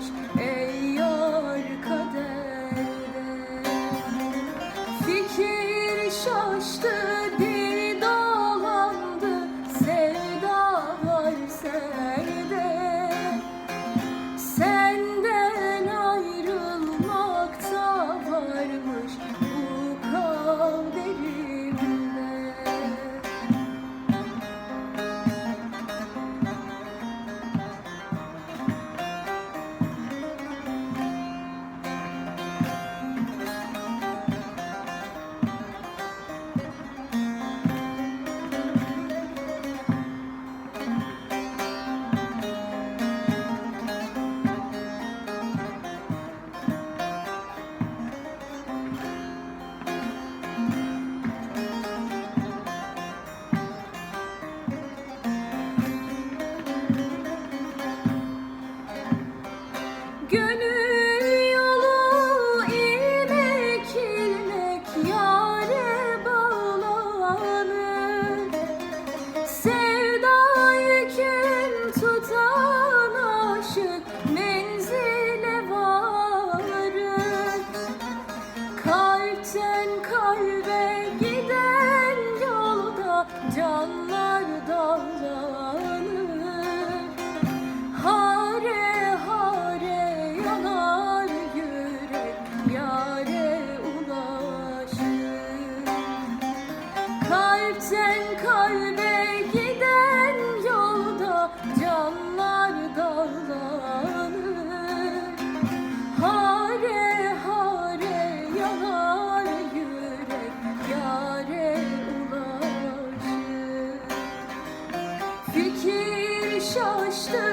Thank you. Canlar dalgalanır Hare hare yanar yürek Yare ulaşır. Kalpten kalbe 消失